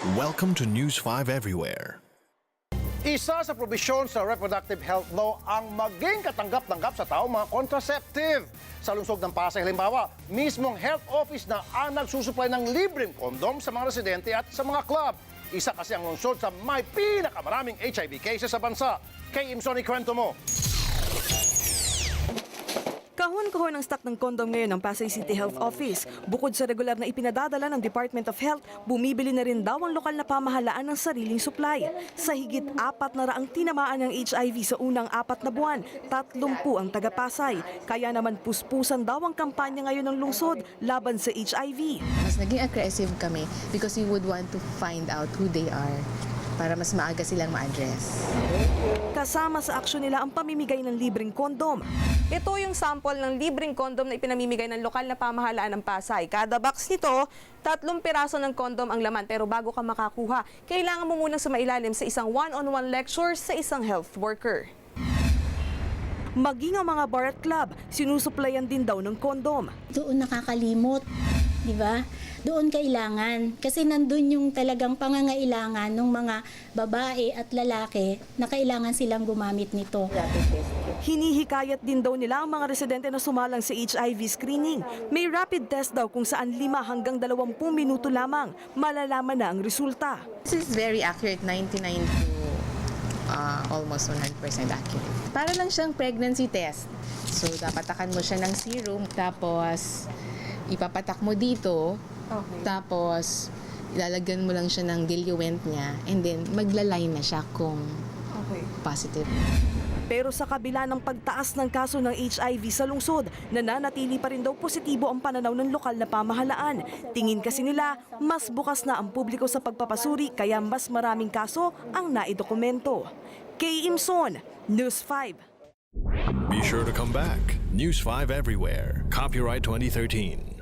Welcome to News 5 Everywhere. Isa sa probisyon sa reproductive health law ang maging katanggap-tanggap sa tao mga contraceptive. Sa lungsod ng Pasay, halimbawa, mismong health office na ang nagsusupply ng libreng kondom sa mga residente at sa mga club. Isa kasi ang lungsod sa may pinakamaraming HIV cases sa bansa. Kay Imson, ikwento mo. Kahon-kahon ang stock ng kondom ngayon ng Pasay City Health Office. Bukod sa regular na ipinadadala ng Department of Health, bumibili na rin daw ang lokal na pamahalaan ng sariling supply. Sa higit apat na raang tinamaan ng HIV sa unang apat na buwan, tatlumpu ang taga-Pasay. Kaya naman puspusan daw ang kampanya ngayon ng lungsod laban sa HIV. Mas naging aggressive kami because we would want to find out who they are para mas maaga silang ma-address. Kasama sa aksyon nila ang pamimigay ng libreng kondom. Ito yung sample ng libreng kondom na ipinamimigay ng lokal na pamahalaan ng Pasay. Kada box nito, tatlong piraso ng kondom ang laman. Pero bago ka makakuha, kailangan mo munang sumailalim sa isang one-on-one lecture sa isang health worker. Maging ang mga bar at club, sinusuplayan din daw ng kondom. doon nakakalimot, di ba? Doon kailangan kasi nandun yung talagang pangangailangan ng mga babae at lalaki na kailangan silang gumamit nito. Hinihikayat din daw nila ang mga residente na sumalang sa HIV screening. May rapid test daw kung saan 5 hanggang 20 minuto lamang malalaman na ang resulta. This is very accurate, 99 to uh, almost 100% accurate. Para lang siyang pregnancy test. So, dapatakan mo siya ng serum, tapos ipapatak mo dito, tapos ilalagyan mo lang siya ng diluent niya, and then maglalay na siya kung positive. Pero sa kabila ng pagtaas ng kaso ng HIV sa lungsod, nananatili pa rin daw positibo ang pananaw ng lokal na pamahalaan. Tingin kasi nila, mas bukas na ang publiko sa pagpapasuri kaya mas maraming kaso ang naidokumento. Kay Imson, News 5. Be sure to come back. News 5 Everywhere. Copyright 2013.